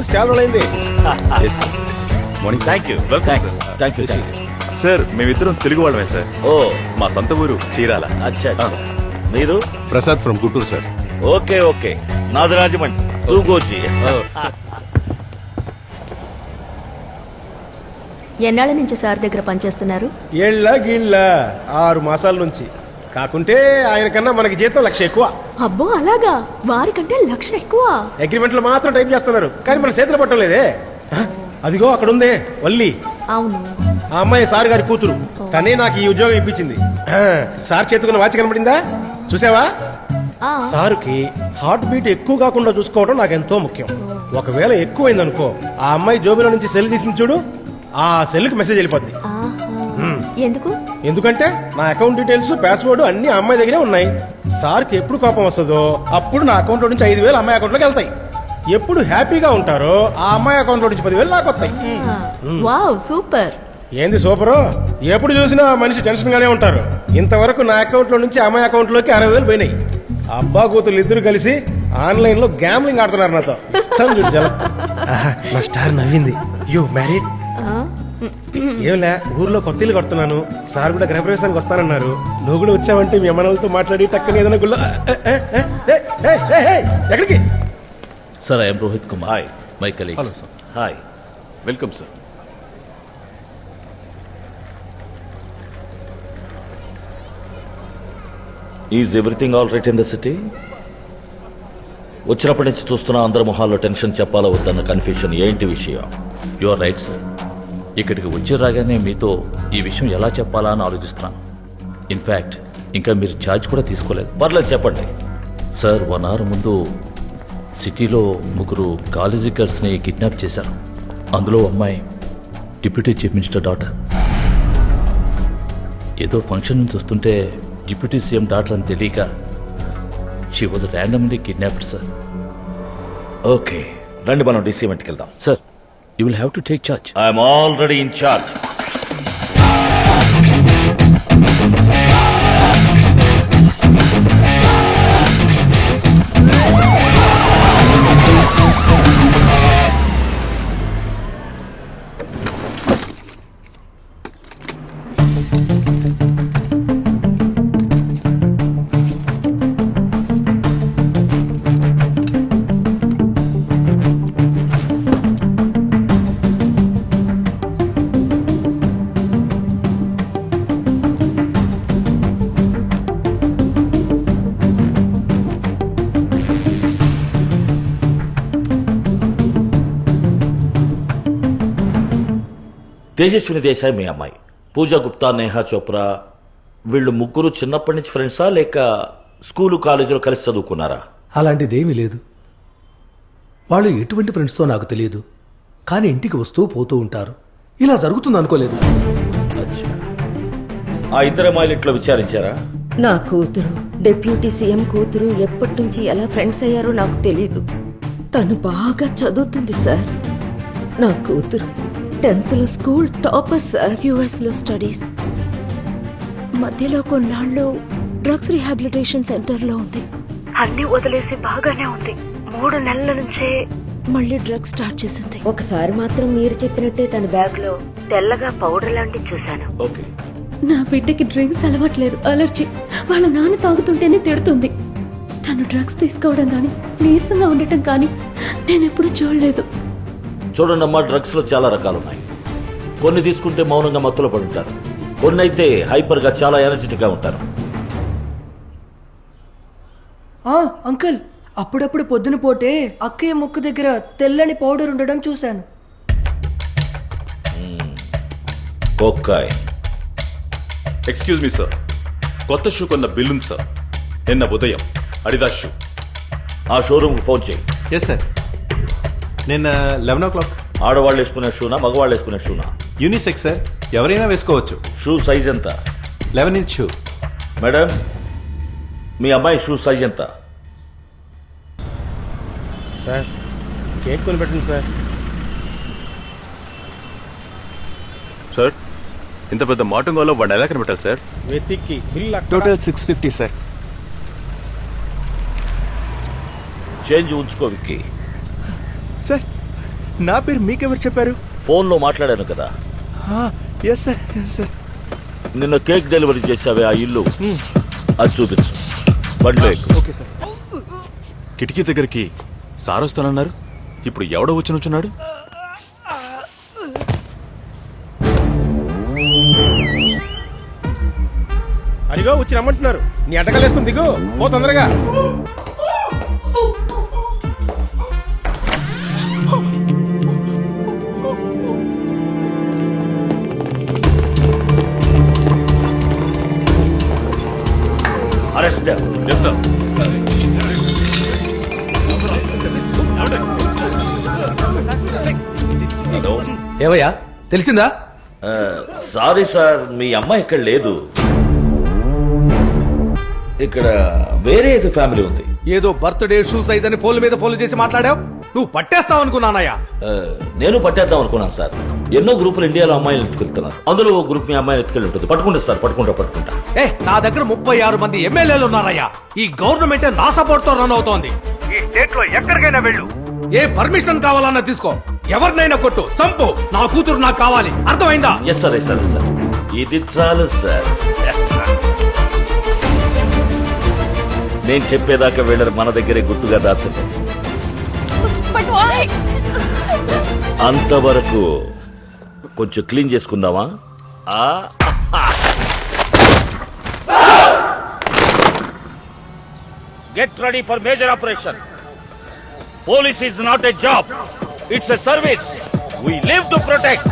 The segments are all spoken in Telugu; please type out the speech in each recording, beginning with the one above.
న్యూస్ చాలా రోజులైంది morning thank you welcome sir thank you sir మేమిద్దరం తెలుగు వాళ్ళమే సార్ ఓ మా సొంత ఊరు చీరాల అచ్చా మీరు Prasad from Guntur sir okay okay నాది టూ గోచి ఎన్నాళ్ళ నుంచి సార్ దగ్గర పనిచేస్తున్నారు ఏళ్ళ గిళ్ళ ఆరు మాసాల నుంచి కాకుంటే ఆయన కన్నా మనకి జీతం లక్ష ఎక్కువ అబ్బో అలాగా వారికంటే లక్ష ఎక్కువ అగ్రిమెంట్ లో మాత్రం టైప్ చేస్తున్నారు కానీ మన చేతులు లేదే అదిగో అక్కడ ఉందే వల్లి అవును ఆ అమ్మాయి సార్ గారి కూతురు తనే నాకు ఈ ఉద్యోగం ఇప్పించింది సార్ చేతుకున్న వాచ్ కనబడిందా చూసావా సారుకి హార్ట్ బీట్ ఎక్కువ కాకుండా చూసుకోవడం నాకు ఎంతో ముఖ్యం ఒకవేళ ఎక్కువైందనుకో ఆ అమ్మాయి జోబిలో నుంచి సెల్ తీసి చూడు ఆ సెల్కి మెసేజ్ వెళ్ళిపోద్ది ఎందుకు ఎందుకంటే నా అకౌంట్ డీటెయిల్స్ పాస్వర్డ్ అన్ని అమ్మాయి దగ్గరే ఉన్నాయి సార్కి ఎప్పుడు కోపం వస్తుందో అప్పుడు నా అకౌంట్లో నుంచి ఐదు వేలు అమ్మాయి అకౌంట్లోకి వెళ్తాయి ఎప్పుడు హ్యాపీగా ఉంటారో ఆ అమ్మాయి అకౌంట్లో నుంచి పదివేలు నాకు వస్తాయి వావ్ సూపర్ ఏంది సూపరు ఎప్పుడు చూసినా మనిషి టెన్షన్గానే ఉంటారు ఇంతవరకు నా అకౌంట్లో నుంచి అమ్మాయి అకౌంట్లోకి అరవై వేలు పోయినాయి అబ్బా కూతురు ఇద్దరు కలిసి ఆన్లైన్లో గ్యాంబ్లింగ్ ఆడుతున్నారు నాతో నా స్టార్ నవ్వింది యు మ్యారీడ్ ఏంలే ఊర్లో కొత్త ఇల్లు కడుతున్నాను సార్ కూడా గృహప్రవేశానికి వస్తానన్నారు నువ్వు కూడా వచ్చావంటే మీ అమ్మనాలతో మాట్లాడి టక్కని ఏదైనా గుళ్ళ ఎక్కడికి sir I'm Rohit Kumar hi my colleague hello sir hi welcome sir is everything all right in the city వచ్చినప్పటి నుంచి చూస్తున్న అందరి మొహాల్లో టెన్షన్ చెప్పాలో వద్దన్న కన్ఫ్యూషన్ ఏంటి విషయం యు ఆర్ రైట్ సార్ ఇక్కడికి వచ్చి రాగానే మీతో ఈ విషయం ఎలా చెప్పాలా అని ఆలోచిస్తున్నాను ఇన్ఫ్యాక్ట్ ఇంకా మీరు ఛార్జ్ కూడా తీసుకోలేదు పర్లేదు చెప్పండి సార్ వన్ అవర్ ముందు సిటీలో ముగ్గురు కాలేజీ గర్ల్స్ని కిడ్నాప్ చేశారు అందులో అమ్మాయి డిప్యూటీ చీఫ్ మినిస్టర్ డాటర్ ఏదో ఫంక్షన్ నుంచి వస్తుంటే డిప్యూటీ సీఎం డాటర్ అని తెలియక she was randomly kidnapped sir okay రండి మనం డీసీ వెళ్దాం sir You will have to take charge. I am already in charge. Tejaswini Desai మీ అమ్మాయి పూజా గుప్తా నేహా చోప్రా వీళ్ళు ముగ్గురు చిన్నప్పటి నుంచి ఫ్రెండ్సా లేక స్కూలు కాలేజీలో కలిసి చదువుకున్నారా అలాంటిదేమీ లేదు వాళ్ళు ఎటువంటి ఫ్రెండ్స్తో నాకు తెలియదు కానీ ఇంటికి వస్తూ పోతూ ఉంటారు ఇలా జరుగుతుంది అనుకోలేదు ఆ ఇద్దరు అమ్మాయిలు ఇంట్లో విచారించారా నా కూతురు డెప్యూటీ సీఎం కూతురు ఎప్పటి నుంచి ఎలా ఫ్రెండ్స్ అయ్యారో నాకు తెలియదు తను బాగా చదువుతుంది సార్ నా కూతురు టెన్త్లో స్కూల్ టాపర్ సార్ యుఎస్లో స్టడీస్ మధ్యలో కొన్నాళ్ళు డ్రగ్స్ రిహాబిలిటేషన్ సెంటర్లో ఉంది అన్ని వదిలేసి బాగానే ఉంది మూడు నెలల నుంచే మళ్ళీ డ్రగ్స్ స్టార్ట్ చేసింది ఒకసారి మాత్రం మీరు చెప్పినట్టే తన బ్యాగ్ లో తెల్లగా పౌడర్ లాంటి చూశాను నా బిడ్డకి డ్రింక్స్ అలవట్లేదు అలర్జీ వాళ్ళ నాన్న తాగుతుంటేనే తిడుతుంది తను డ్రగ్స్ తీసుకోవడం కానీ నీరసంగా ఉండటం కానీ నేనెప్పుడు చూడలేదు చూడండి అమ్మా డ్రగ్స్లో చాలా రకాలు ఉన్నాయి కొన్ని తీసుకుంటే మౌనంగా మత్తులో పడి ఉంటారు కొన్ని అయితే హైపర్గా చాలా ఎనర్జెటిక్గా ఉంటారు అంకుల్ అప్పుడప్పుడు పొద్దున పోటే అక్కయ్య ముక్కు దగ్గర తెల్లని పౌడర్ ఉండడం చూశాను ఎక్స్క్యూజ్ మీ సార్ కొత్త షూ కొన్న బిల్లుం సార్ నిన్న ఉదయం అడిదాస్ షూ ఆ షోరూమ్ ఫోన్ చేయి ఎస్ సార్ నేను లెవెన్ ఓ క్లాక్ ఆడవాళ్ళు వేసుకునే షూనా మగవాళ్ళు వేసుకునే షూనా యూనిసెక్స్ సార్ ఎవరైనా వేసుకోవచ్చు షూ సైజ్ ఎంత లెవెన్ ఇంచ్ షూ మేడం మీ అమ్మాయి షూ సైజ్ ఎంత సార్ కేక్ కొని పెట్టండి సార్ సార్ ఇంత పెద్ద మాటంగోలో వాడు ఎలా కనిపెట్టాలి సార్ వెతికి bill total six fifty sir change ఉంచుకో విక్కీ నా పేరు మీకెవరు చెప్పారు ఫోన్లో మాట్లాడాను కదా ఎస్ ఎస్ నిన్న కేక్ డెలివరీ చేసావే ఆ ఇల్లు hmm. అది చూపించు ఓకే ah, సార్ కిటికీ దగ్గరికి సార్ వస్తానన్నారు ఇప్పుడు ఎవడో వచ్చి నుంచున్నాడు అడిగో వచ్చి రమ్మంటున్నారు నీ అటకలేసుకుని దిగు పో తొందరగా ఏవయ్యా తెలిసిందా సారీ సార్ మీ అమ్మాయి ఇక్కడ లేదు ఇక్కడ వేరే ఏదో ఫ్యామిలీ ఉంది ఏదో బర్త్డే షూస్ అయితే ఫోన్ మీద ఫోన్లు చేసి మాట్లాడావు నువ్వు పట్టేస్తావు అనుకున్నానయ్యా నేను పట్టేద్దాం అనుకున్నాను సార్ ఎన్నో గ్రూపులు ఇండియాలో అమ్మాయిలు ఎత్తుకెళ్తున్నారు అందులో ఓ గ్రూప్ మీ అమ్మాయిలు ఎత్తుకెళ్ళి ఉంటుంది పట్టుకుంటా సార్ పట్టుకుంటా పట్టుకుంటా ఏ నా దగ్గర ముప్పై ఆరు మంది ఎమ్మెల్యేలు ఉన్నారయ్యా ఈ గవర్నమెంట్ నా సపోర్ట్ తో రన్ అవుతోంది ఈ స్టేట్ లో ఎక్కడికైనా వెళ్ళు ఏ పర్మిషన్ కావాలన్నా తీసుకో ఎవరినైనా కొట్టు చంపు నా కూతురు నాకు కావాలి అర్థమైందా yes sir yes sir sir ఇది చాలు సార్ నేను చెప్పేదాకా వెళ్ళరు మన దగ్గరే గుర్తుగా దాచండి బట్ వై అంతవరకు కొంచెం క్లీన్ చేసుకుందామా ఆ get ready for major operation police is not a job it's a service we live to protect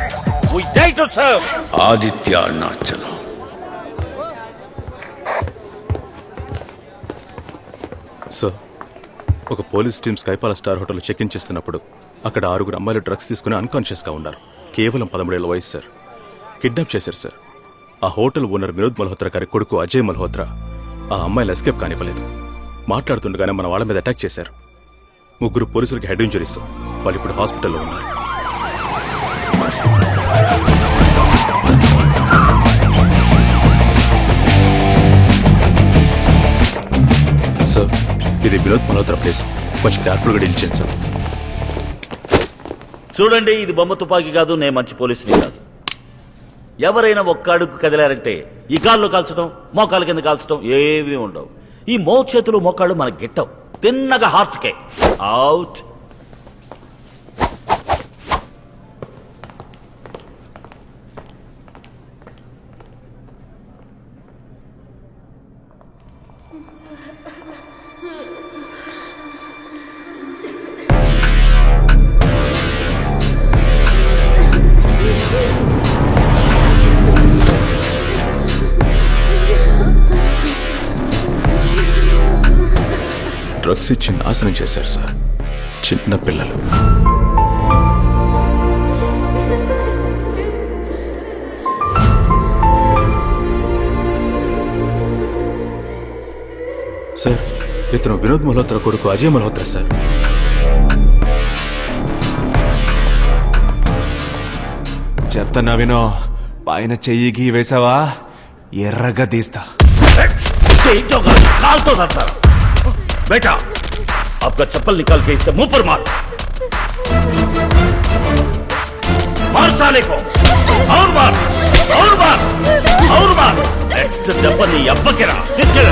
we die to serve Aditya Arunachalam sir ఒక పోలీస్ టీం స్కైపాల స్టార్ హోటల్ చెక్ ఇన్ చేస్తున్నప్పుడు అక్కడ ఆరుగురు అమ్మాయిలు డ్రగ్స్ తీసుకుని అన్కాన్షియస్గా ఉన్నారు కేవలం పదమూడేళ్ల వయసు సార్ కిడ్నాప్ చేశారు సార్ ఆ హోటల్ ఓనర్ వినోద్ మల్హోత్రా గారి కొడుకు అజయ్ మల్హోత్రా ఆ అమ్మాయిలు ఎస్కేప్ కానివ్వలేదు మాట్లాడుతుండగానే మన వాళ్ళ మీద అటాక్ చేశారు ముగ్గురు పోలీసులకి హెడ్ ఇంజరీస్ వాళ్ళు ఇప్పుడు హాస్పిటల్లో ఉన్నారు సార్ ఇది వినోద్ మల్హోత్రా ప్లేస్ కొంచెం కేర్ఫుల్గా డీల్ సార్ చూడండి ఇది బొమ్మ తుపాకీ కాదు నేను మంచి పోలీసుని కాదు ఎవరైనా ఒక్క అడుగు కదిలారంటే ఈ కాళ్ళు కాల్చడం మోకాళ్ళ కింద కాల్చడం ఏవి ఉండవు ఈ మో చేతులు మోకాళ్ళు మనకు గిట్టవు తిన్నగా హార్ట్కే అవుట్ డ్రగ్స్ ఇచ్చి నాశనం చేశారు సార్ చిన్న పిల్లలు సార్ ఇతను వినోద్ మల్హోత్ర కొడుకు అజయ్ మల్హోత్రా సార్ చెత్త నవీనో పైన చెయ్యి గీ వేసావా ఎర్రగా తీస్తా చెయ్యితో కాల్తో తడతారు बेटा आपका चप्पल निकाल के इससे मुंह पर मार मार साले को और मार और मार और मार नेक्स्ट दफा నీ అబ్బకిరా తీసుకెళ్ళ